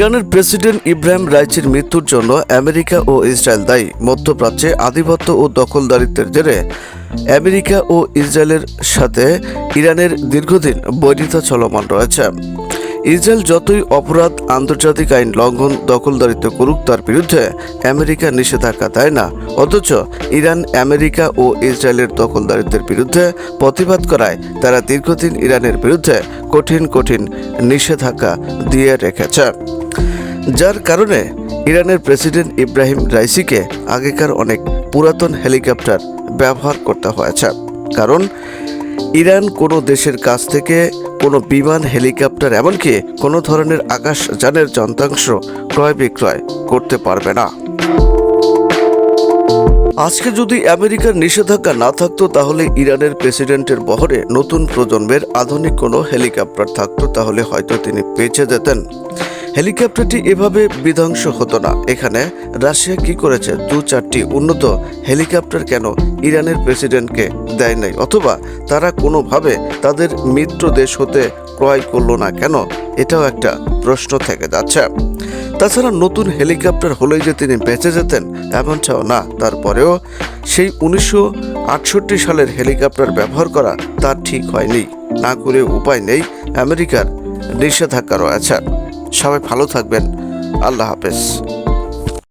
ইরানের প্রেসিডেন্ট ইব্রাহিম রাইচির মৃত্যুর জন্য আমেরিকা ও ইসরায়েল দায়ী। মধ্যপ্রাচ্যে আধিপত্য ও দখলদারিত্বের জেরে আমেরিকা ও ইসরায়েলের সাথে ইরানের দীর্ঘদিন বৈরিতা চলমান রয়েছে। ইসরায়েল যতই অপরাধ আন্তর্জাতিক আইন লঙ্ঘন দখলদারিত্ব করুক, তার বিরুদ্ধে আমেরিকা নিষেধাজ্ঞা দেয় না। অথচ ইরান আমেরিকা ও ইসরায়েলের দখলদারিত্বের বিরুদ্ধে প্রতিবাদ করায় তারা দীর্ঘদিন ইরানের বিরুদ্ধে কঠিন কঠিন নিষেধাজ্ঞা দিয়ে রেখেছে। যার কারণে ইরানের প্রেসিডেন্ট ইব্রাহিম রাইসিকে আগেকার অনেক পুরাতন হেলিকপ্টার ব্যবহার করতে হয়েছে। কারণ ইরান কোনো দেশের কাছ থেকে কোনো বিমান, হেলিকপ্টার, এমনকি কোনো ধরনের আকাশযানের যন্ত্রাংশ ক্রয় বিক্রয় করতে পারবে না। আজকে যদি আমেরিকার নিষেধাজ্ঞা না থাকতো, তাহলে ইরানের প্রেসিডেন্টের বহরে নতুন প্রজন্মের আধুনিক কোনো হেলিকপ্টার থাকতো, তাহলে হয়তো তিনি বেঁচে যেতেন। হেলিকপ্টারটি এভাবে বিধ্বংস হতো না। এখানে রাশিয়া কি করেছে? দু চারটি উন্নত হেলিকপ্টার কেন ইরানের প্রেসিডেন্টকে দেয় নাই? অথবা তারা কোনোভাবে তাদের মিত্র দেশ হতে ক্রয় করল না কেন? এটাও একটা প্রশ্ন থেকে যাচ্ছে। তাছাড়া নতুন হেলিকপ্টার হলেই যে তিনি বেঁচে যেতেন, এমনটাও না। তারপরেও সেই উনিশশো আটষট্টি সালের হেলিকপ্টার ব্যবহার করা তার ঠিক হয়নি। না করে উপায় নেই, আমেরিকার নিষেধাজ্ঞা রয়েছে। সবাই ভালো থাকবেন। আল্লাহ হাফেজ।